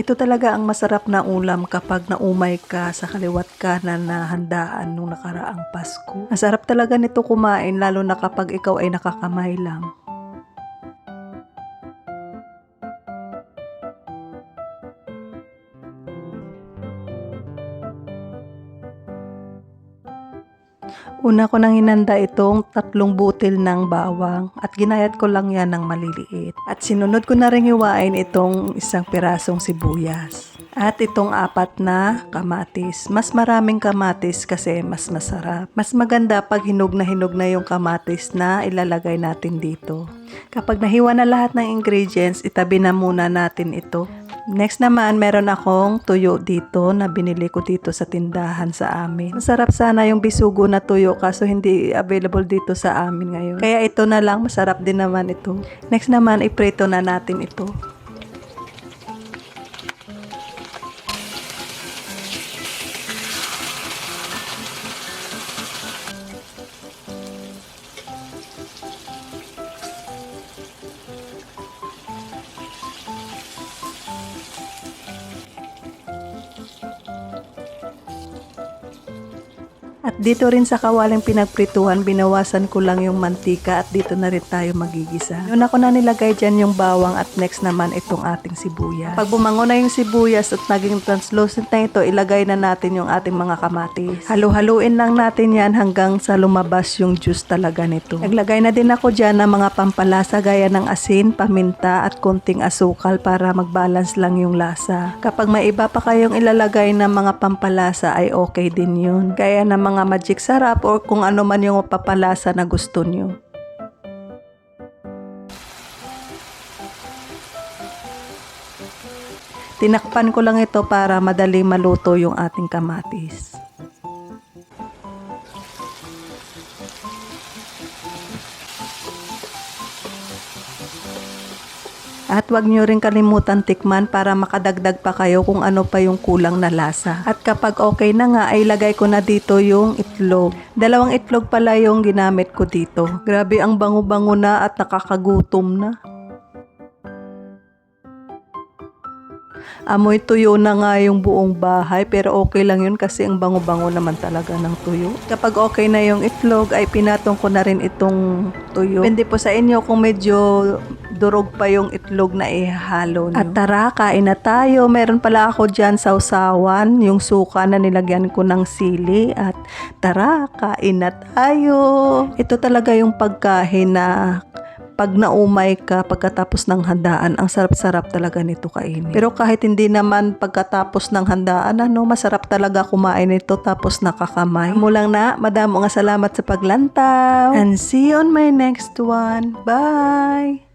Ito talaga ang masarap na ulam kapag naumay ka sa kaliwat kanan na handaan nung nakaraang Pasko. Masarap talaga nito kumain lalo na kapag ikaw ay nakakamay lang. Una ko nang hinanda itong tatlong butil ng bawang at ginayat ko lang yan ng maliliit. At sinunod ko na rin hiwain itong isang pirasong sibuyas. At itong apat na kamatis. Mas maraming kamatis kasi mas masarap. Mas maganda pag hinog na hinog na yung kamatis na ilalagay natin dito. Kapag nahiwa na lahat ng ingredients, itabi na muna natin ito. Next naman, meron akong tuyo dito na binili ko dito sa tindahan sa amin. Masarap sana yung bisugo na tuyo kaso hindi available dito sa amin ngayon. Kaya ito na lang, masarap din naman ito. Next naman, iprito na natin ito. At dito rin sa kawaling pinagprituhan, binawasan ko lang yung mantika at dito na rin tayo magigisa. Yun ako na nilagay dyan yung bawang at next naman itong ating sibuyas. Pag bumango na yung sibuyas at naging translucent na ito, ilagay na natin yung ating mga kamatis. Halu-haluin lang natin yan hanggang sa lumabas yung juice talaga nito. Naglagay na din ako dyan ng mga pampalasa gaya ng asin, paminta at konting asukal para mag-balance lang yung lasa. Kapag may iba pa kayong ilalagay na mga pampalasa ay okay din yun. Gaya ng mga magic sarap or kung ano man yung papalasa na gusto nyo. Tinakpan ko lang ito para madaling maluto yung ating kamatis. At wag nyo rin kalimutan tikman para makadagdag pa kayo kung ano pa yung kulang na lasa. At kapag okay na nga, ay lagay ko na dito yung itlog. Dalawang itlog pala yung ginamit ko dito. Grabe ang bango-bango na at nakakagutom na. Amoy tuyo na nga yung buong bahay pero okay lang yun kasi ang bango-bango naman talaga ng tuyo. Kapag okay na yung itlog ay pinatong ko na rin itong tuyo. Depende po sa inyo kung medyo durog pa yung itlog na ihalo nyo. At tara, kain na tayo. Meron pala ako dyan sausawan, yung suka na nilagyan ko ng sili. At tara, kain na tayo. Ito talaga yung pagkain na pag naumay ka pagkatapos ng handaan, ang sarap-sarap talaga nito kainin. Pero kahit hindi naman pagkatapos ng handaan, ano, masarap talaga kumain ito tapos nakakamay. Mulang na, madamo nga salamat sa paglantaw. And see you on my next one. Bye!